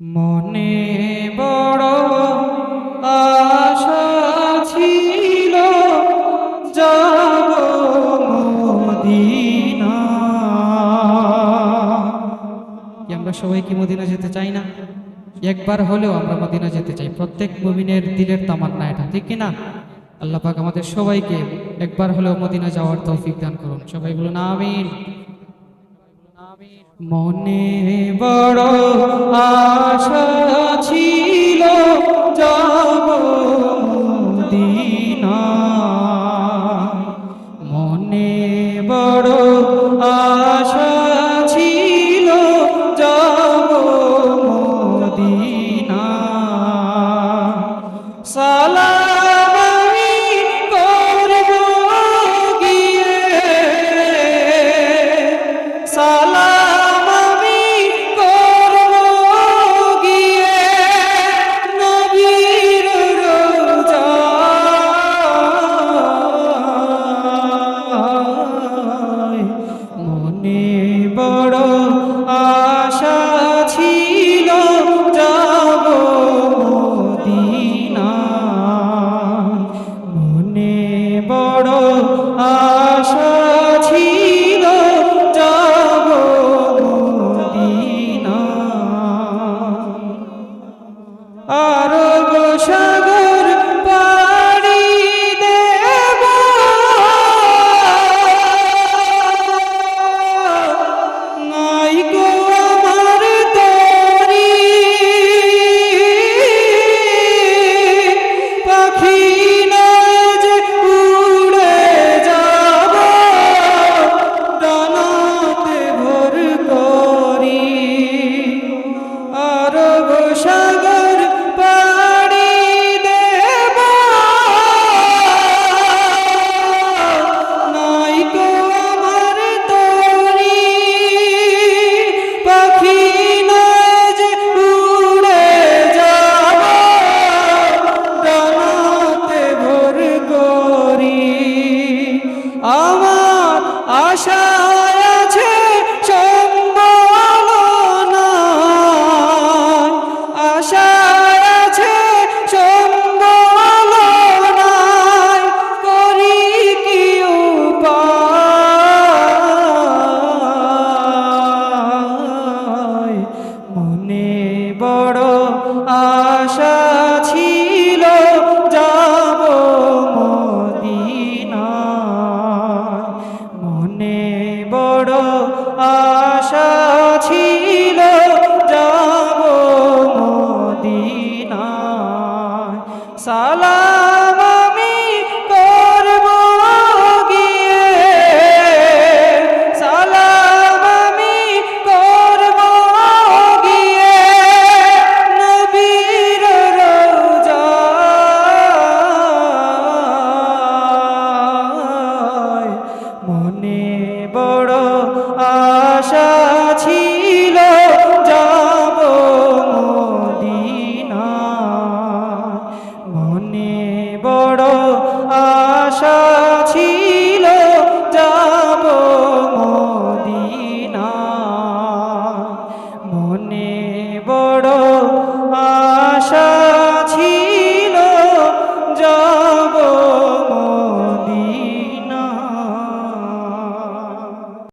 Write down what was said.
মনে বড় আশা ছিল যাব মদিনা। আমরা সবাই কি মদিনা যেতে চাই না? একবার হলেও আমরা মদিনা যেতে চাই। প্রত্যেক মুমিনের দিলের তামান্না এটা, ঠিক কি না? আল্লাহ পাক আমাদের সবাইকে একবার হলেও মদিনা যাওয়ার তৌফিক দান করুন। সবাই বলুন আমিন। মনে বড় আশা বড় আশা আশা ছিল যাব মদিনায়। সালা